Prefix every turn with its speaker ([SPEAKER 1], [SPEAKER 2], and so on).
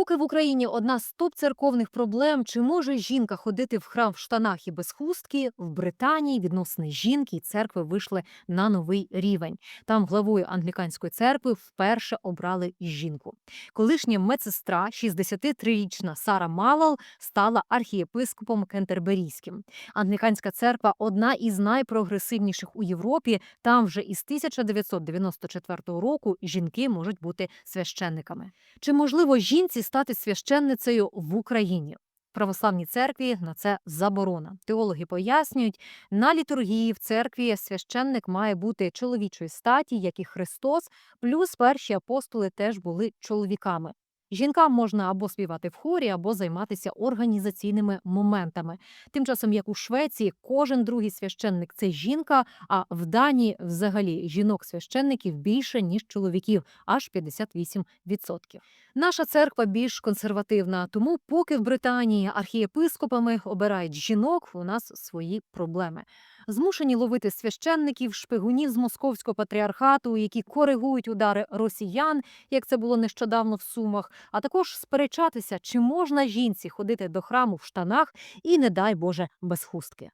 [SPEAKER 1] Поки в Україні одна з топ церковних проблем, чи може жінка ходити в храм в штанах і без хустки, в Британії відносини жінки і церкви вийшли на новий рівень. Там главою англіканської церкви вперше обрали жінку. Колишня медсестра, 63-річна Сара Малал, стала архієпископом Кентерберійським. Англіканська церква одна із найпрогресивніших у Європі. Там вже із 1994 року жінки можуть бути священниками. Чи можливо жінці стати священницею в Україні? В православній церкві на це заборона. Теологи пояснюють, на літургії в церкві священник має бути чоловічої статі, як і Христос, плюс перші апостоли теж були чоловіками. Жінкам можна або співати в хорі, або займатися організаційними моментами. Тим часом, як у Швеції, кожен другий священник це жінка, а в Данії взагалі жінок-священників більше ніж чоловіків, аж 58%. Наша церква більш консервативна, тому поки в Британії архієпископами обирають жінок, у нас свої проблеми. Змушені ловити священників, шпигунів з московського патріархату, які коригують удари росіян, як це було нещодавно в Сумах, а також сперечатися, чи можна жінці ходити до храму в штанах і, не дай Боже, без хустки.